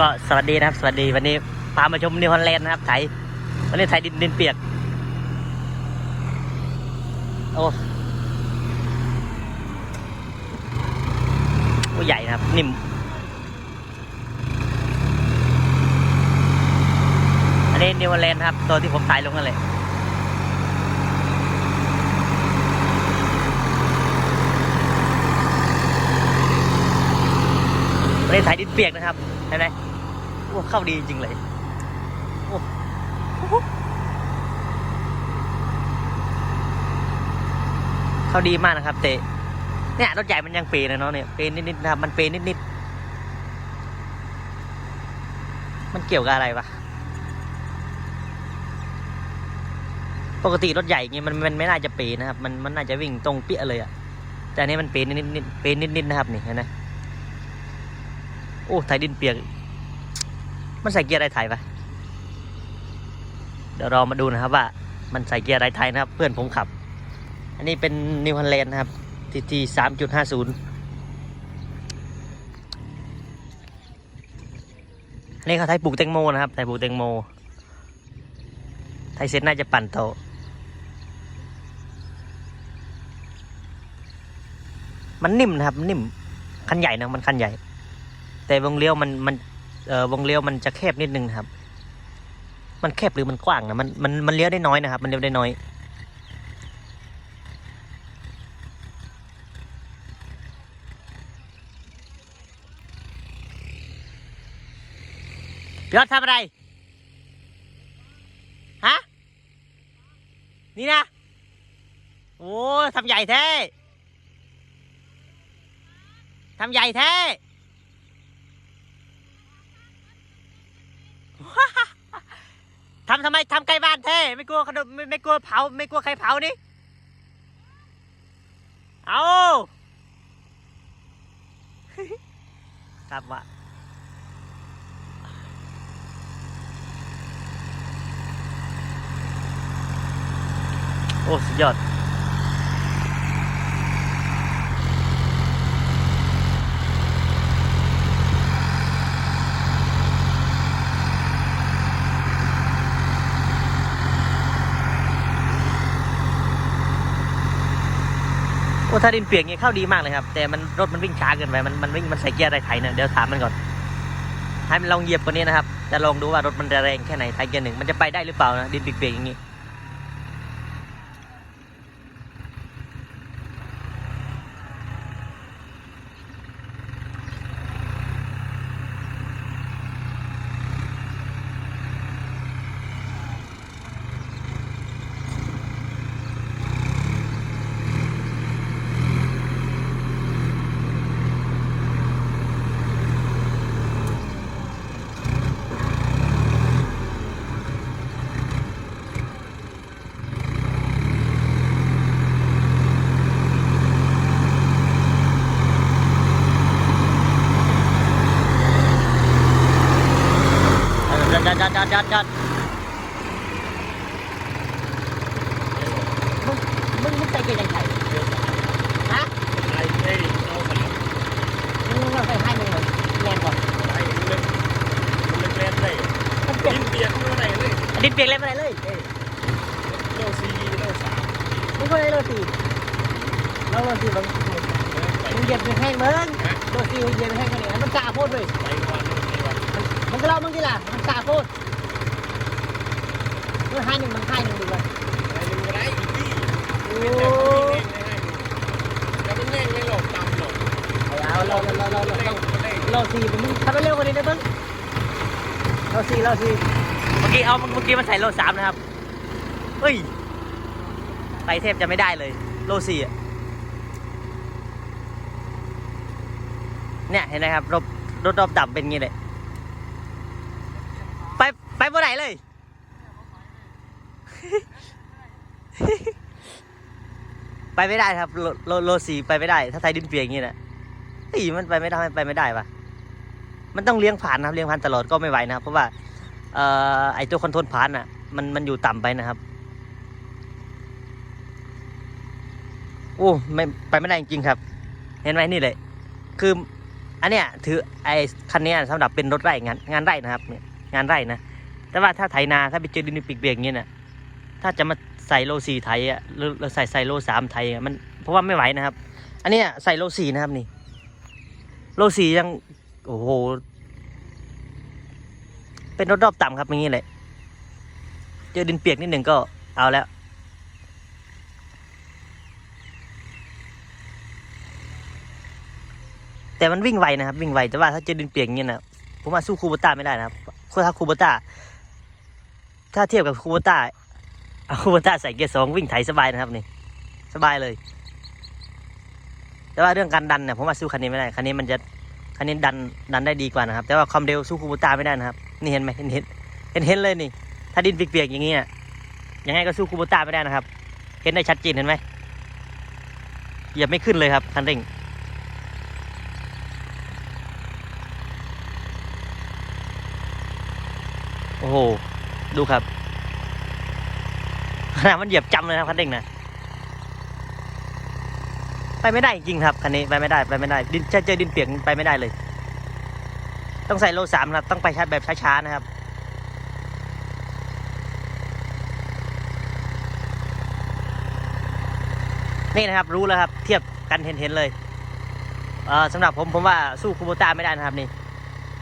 ก็สวัสดีนะครับ สวัสดีวันนี้พามาชมนิวฮอลแลนด์นะครับไทยวันนี้ไทยดินดินเปียก โอ้โอ้ใหญ่นะครับ นิ่ม อันนี้นิวฮอลแลนด์ครับ ตัวที่ผมถ่ายลงกันเลยประเทศไทยดินเปียกนะครับเห็นไหม เข้าดีจริงเลยโอ้เข้าดีมากนะครับ เตะเนี่ยรถใหญ่มันยังเปรนะเนาะเนี่ยเปรนิดๆนะครับมันเปรนิดๆมันเกี่ยวกับอะไรวะปกติรถใหญ่อย่างงี้มันมันไม่น่าจะเปรนะครับ มันมันน่าจะวิ่งตรงเปี้ยเลยอะแต่อันนี้มันเปรนิดๆนิดเปรนิดๆนะครับนี่เห็นไหมโอ้ไถดินเปียก มันใส่เกียร์อะไรไทยปะเดี๋ยวเรามาดูนะครับว่า มันใส่เกียร์อะไรไทยนะครับ เพื่อนผมขับ อันนี้เป็นนิวฮันแลนนะครับทีทีสามจุดห้าศูนย์อันนี้เขาไทยปลูกแตงโมนะครับไทยปลูกแตงโม ไทยเซ็ตน่าจะปั่นโตมันนิ่มนะครับ นิ่มคันใหญ่นะมันคันใหญ่ แต่วงเลี้ยวมันมัน วงเลี้ยวมันจะแคบนิดนึงครับ มันแคบหรือมันกว้างนะมันมันมันเลี้ยวได้น้อยนะครับ มันเลี้ยวได้น้อย ยอดทำอะไร ฮะ นี่นะ โอ้ทำใหญ่แท้ทำใหญ่แท้ ทำทำไมทำใกล้บ้านเท่ไม่กลัวขนมไม่ไม่กลัวเผา ไม่กลัวใครเผานี่ เอาครับว่าโอ้ สุดยอด ถ้าดินเปียกเงี้ยเข้าดีมากเลยครับ แต่มันรถมันวิ่งช้าเกินไปมันมันวิ่งมันใส่เกียร์อะไรไถเนี่ยเดี๋ยวถามมันก่อนให้มันลองเหยียบกว่านี้นะครับจะลองดูว่ารถมันจะแรงแค่ไหนไทยเกียร์หนึ่งมันจะไปได้หรือเปล่านะดินเปียกๆอย่างนี้ จัดจัดจัดจัดจัดจัดมึงมึงมึงใส่เกียร์ยังไงฮะไอ้ไอ้เอาสามมึงมาใส่ให้มึงเลยแรงก่อนไอ้เล็กเล็กเล่นได้มันเปียกยินเปียกเมื่อไหร่เลยดินเปียกเล่นไม่ได้เลยโลซีโลสามมึงก็เลยโรตีเราโรตีมึงไปมึงเหยียบแห้งมึงโรตีมึงเหยียบแห้งกันเนี่ยมันกล้าพูดเลยไปวันไปวันมันก็เล่ามึงทีละ มันกล้าพูดมึงให้หนึ่งมึงให้หนึ่งดีกว่าไปหนึ่งก็ได้อีกที่โอ้แต่มันแน่งไม่หลอกตำหรอกเอาเราเราเราเราเล่เรานเล่นเราสี่มึงทำไปเร็วกว่านี้ได้มั้งเราสี่เราสี่เมื่อกี้เอาเมื่อกี้มันใส่โลสามนะครับเฮ้ยไปเทพจะไม่ได้เลย โลสี่อะเนี่ยเห็นไหมครับรถรถรอบดับเป็นงี้เลย ไปไม่ไหร่เลย ไปไม่ได้ครับโลโลโลสีไปไม่ได้ ถ้าไทยดินเปียกอย่างนี้นะเฮ้ยมันไปไม่ได้ไปไม่ได้ปะมันต้องเลี้ยงผ่านนะครับเลี้ยงผ่านตลอดก็ไม่ไหวนะครับ เพราะว่าเอ่อไอตัวคอนโทรลผ่านอะ มันมันอยู่ต่ำไปนะครับโอ้ไม่ไปไม่ได้จริงครับ เห็นไหมนี่เลย คืออันเนี้ยถือไอ้คันเนี้ยสำหรับเป็นรถไร่งานงานไร่นะครับเนี่ยงานไร่นะ แต่ว่าถ้าไถนาถ้าไปเจอดินปีกเบียกอย่างเงี้ยน่ะถ้าจะมาใส่โลสี่ไถอะหรือใส่ใส่โลสามไถอะมันเพราะว่าไม่ไหวนะครับ อันนี้ใส่โลสี่นะครับนี่ โลสี่ยังโอ้โหเป็นรถรอบต่ำครับอย่างนี้เลยเจอดินเปียกนิดหนึ่งก็เอาแล้วแต่มันวิ่งไวนะครับ วิ่งไวแต่ว่าถ้าเจอดินเปียกอย่างนี้นะผมว่าสู้คูบต้าไม่ได้นะครับถ้าคูบต้า ถ้าเทียบกับคูโบต้าเอาคูโบต้าใส่เกียร์สองวิ่งไถสบายนะครับนี่ สบายเลย แต่ว่าเรื่องการดันเนี่ยผมว่าสู้คันนี้ไม่ได้ คันนี้มันจะ คันนี้ดันดันได้ดีกว่านะครับ แต่ว่าความเร็วสู้คูโบต้าไม่ได้นะครับ นี่เห็นไหมเห็นเห็นเห็นเห็นเลยนี่ ถ้าดินเปียกๆอย่างนี้น่ะยังไงก็สู้คูโบต้าไม่ได้นะครับ เห็นได้ชัดเจนเห็นไหมเหยียบไม่ขึ้นเลยครับคันเร่งโอ้โห ดูครับขนาดมันเหยียบจำเลยนะครับคันเร่งนะไปไม่ได้จริงครับคันนี้ไปไม่ได้ไปไม่ได้ ดินจะเจอดินเปียกไปไม่ได้เลย ต้องใส่โลสามนะครับ ต้องไปช้าแบบช้าๆนะครับนี่นะครับรู้แล้วครับ เทียบกันเห็นเห็นๆเลยเออสำหรับผมผมว่าสู้คูโบต้าไม่ได้นะครับนี่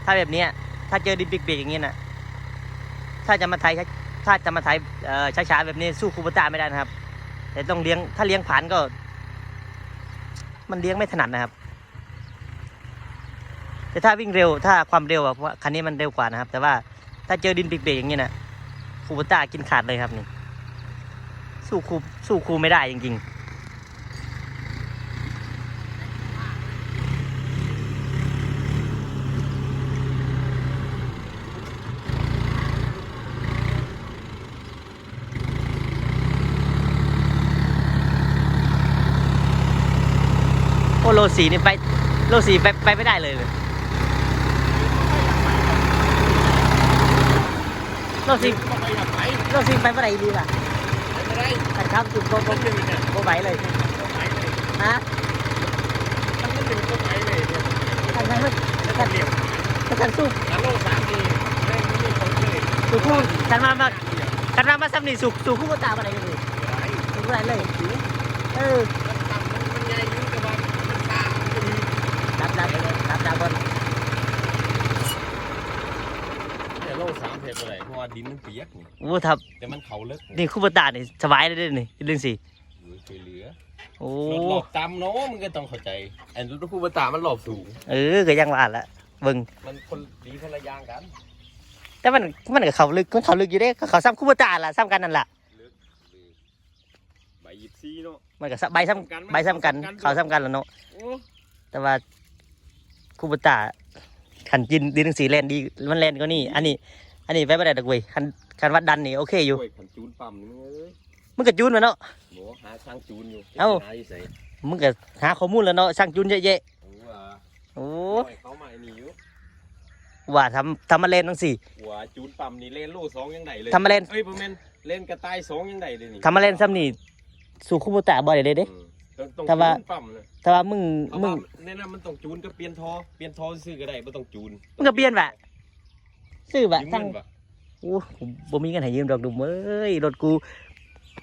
ถ้าแบบนี้ถ้าเจอดินเปียกๆอย่างนี้นะ ถ้าจะมาไทยถ้าจะมาไทยช้าๆแบบนี้สู้คูโบต้าไม่ได้นะครับ แต่ต้องเลี้ยงถ้าเลี้ยงผ่านก็ มันเลี้ยงไม่ถนัดนะครับ แต่ถ้าวิ่งเร็วถ้าความเร็วอะเพราะว่าคันนี้มันเร็วกว่านะครับ แต่ว่าถ้าเจอดินเปียกๆอย่างนี้นะคูโบต้ากินขาดเลยครับนี่ สู้คูสู้คูไม่ได้จริงๆ อ้โลสีนี่ไปโลสีไปไปไม่ได้เลยเลยโลสีโลสีไปไม่ได้ดีป่ะไม่ได้แต่ครับจุดโบโบโบไหวเลยก็ไปเลยนะต้องเป็นก็ไปเลยเนี่ยท่านท่านแล้วก็เลี้ยวท่านสู้โลสามีตู้คู่ทานมามาทานมามาซ้ำนี่สู้สู้คู่ตาอะไรกันเลยไรสู้อะไรเลยเออ มันต่ำมันมันใหญ่อยู่แต่ว่ามันช้ามันจะมี รับรับ รับรับบอลแต่โลสามเพชรอะไรเพราะว่าดินมันเปียกนี่โอ้ทับ แต่มันเขาเลิกนี่คู่ตานี่สบายเลยเด้อนี่เรื่องสิช่วยเหลือโอ้รถหลบต่ำเนาะมันก็ต้องเข้าใจไอ้รถผู้ประตามันหลบสูง เออก็ยังว่าละเบิ่งมันคนดีคนละอย่างกัน แต่มันมันกับเขาลึกมันเขาลึกอยู่เด้ก็เขาซ้ำคู่ตาล่ะซ้ำกันนั่นล่ะลึกใบหยิบซีเนาะมันกับใบซ้ำใบซ้ำกันเขาซ้ำกันแล้วเนาะโอ้แต่ว่า คูบตาขันจินดีหนังสีแลนดีมันแลนก็นี่ อันนี้ อันนี้ไปไม่ได้ดอกเว้ยคันคันวัดดันนี่โอเคอยู่ โอ้ยขันจูนปั๊มนี่มึงเอ้ยมึงก็จูนมาเนาะโหหาช่างจูนอยู่เอ้าหาที่ใส่มึงก็หาข้อมูลแล้วเนาะช่างจูนเยอะโอ้ว่าๆโอ้โอ้ยเขามาไอ้นี่อยู่ว่าทำทำมาเล่นทั้งสี่ หัวจูนปั๊มนี่เล่นโลสองยังไงเลยทำมาเล่น เอ้ยประมาณเล่นกระต่ายสองยังไงเลยนี่ทำมาเล่นซ้ำนี่สู่คูบตาบ่ได้เลยเด้ อืม ต้องต้องถ้าว่าจูนปั๊มนะแต่ว่ามึงเอามึว่างแนะนำมันต้องจูนก็เปลี่ยนท่อเปลี่ยนท่อซื้อก็ได้ไม่ต้องจูนมึงก็เปลี่ยนวะซื้อวะยืมตั้งเงินปะ โอ้ผมบ่มีเงินให้ยืมดอกดุมเอ้ยรถกู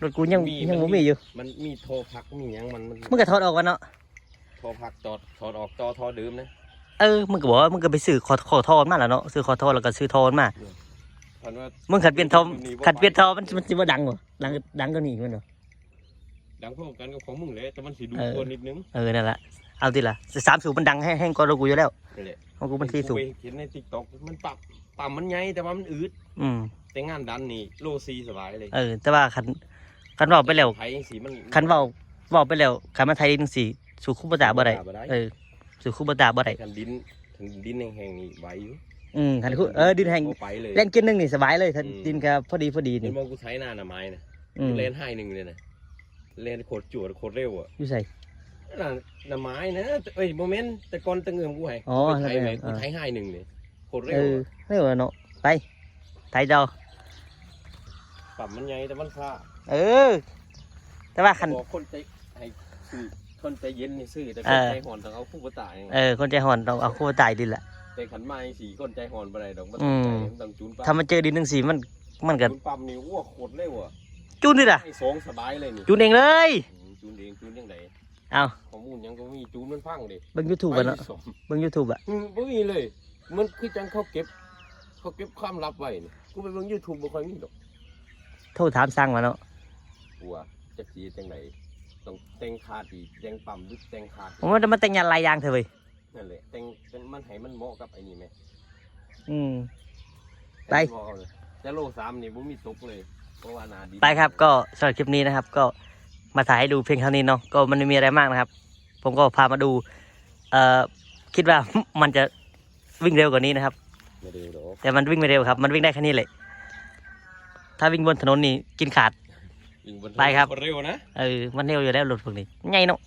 รถกูยังมียังมับ่นมีมีอยู่มันมีท่อพักมีหยังมันมันมึงก็ถอดออกวะเนาะท่อพักตอดถอดออกต่อท่อเดิมนะเออมึงก็บอกว่ามึงก็ไปซื้อคอคอทอนมาแล้วเนาะซื้อคอทอนแล้วก็ซื้อทอนมาพันว่ามึงขัดเปลี่ยนทอมมีบ่ขัดเปลี่ยนทอมันมันจะมาดังเหรอดังดังก็นี่มันเหรอ ดังพร้อมกันกับของมึงเลยแต่มันสีดูเออตัวนิดนึงเออนั่นแหละเอาทีละสามสูบมันดังแห้งแห้งกว่ารถกูอยู่แล้วนั่นแหละของกูมันสี่สูบกูไปเห็นในติ๊กต็อกมันปรับปั๊มมันใหญ่แต่ว่ามันอืดอืมแต่งานดันนี่โลซีสบายเลย เออ แต่ว่าคันคันเว่าไปแล้วไทยสีมันคันเว่าเว่าไปแล้วคันมาไทยดินสี่สู่คู่ปตาบ่ได้เออสู่คู่ปตาบ่ได้คันดินคันดินแห้งๆนี่ไหวอยู่อืมคันคู่เออดินแห้งบ่ไปเลยเล่นเกินหนึงนี่สบายเลยถ้าอืมดินครับพอดีพอดีเห็นี่นมองกูใช้หน้าหนาไม้นะอืมเล่นให้หนึ่งเลยนะ เล่นโคตรจวดโคตรเร็วอะอยู่ใส่น่ะหนาไม้นะเอ้ยโมเมนต์แต่ก่อนตะเงิมกูให้อ๋อกูไทยแล้วไหมเป็นไงกูไทยให้หนึ่งเลยโคตรเร็เอวออะเร็วอะเนาะไปไทยเจ้าปรับมันใหญ่แต่มันค่าเออ แต่ว่าคัน บอกคนใจให้ซื้อทคนใจเย็นนี่ซื่อแต่เอคนอ ใจห่อนต้องเอาคู่ตายเออคนใจห่อนต้องเอาคู่ตายดินแหละ แต่ขันไม้สีคนใจห่อนบ่ได้ดอกมันอืต้องมใจมันต้องจูนปั๊มถ้ามันเจอดินหนึ่งสีมันมันก็จูนปั๊มนี่วัวโคตรเลยว่ะ จูนดิล่ะให้สองสบายเลยนี่จูนเองเลยอืมจูนเองจูนยังไงเอาข้อมูลยังก็มีจูนมันพังดิเบิ่งยูทูบอะเนาะไปสมเบิ่งยูทูบอะอืมบ่มีเลย มันคือจังเขาเก็บ เขาเก็บความลับไว้นี่กูไปเบิ่ง YouTube บ่ค่อยมีดอกโทษถามสั่งมาเนาะกูว่าจักสิจังไดต้องแต่งขาดอีกแต่งปั๊มหรือแต่งขาดผมว่าจะมาแต่งงานลายยางเถอะเว้ยนั่นแหละแต่งเป็นมันให้มันเหมาะกับไอ้นี่แหมอืม ไปบ่เอาเลยแต่โลสามนี่บ่มีตกเลย เพราะว่าหนาดีไปครับก็สำหรับคลิปนี้นะครับ ก็มาถ่ายให้ดูเพียงเท่านี้เนาะก็มันไม่มีอะไรมากนะครับ ผมก็พามาดูเอ่อคิดว่ามันจะวิ่งเร็วกว่านี้นะครับไม่ได้ดอกแต่มันวิ่งไม่เร็วครับ มันวิ่งได้แค่นี้เลยถ้าวิ่งบนถนนนี่กินขาดยิงบนไปครับเร็วนะเออมันเร็วอยู่แล้วรถพวกนี้ใหญ่เนาะ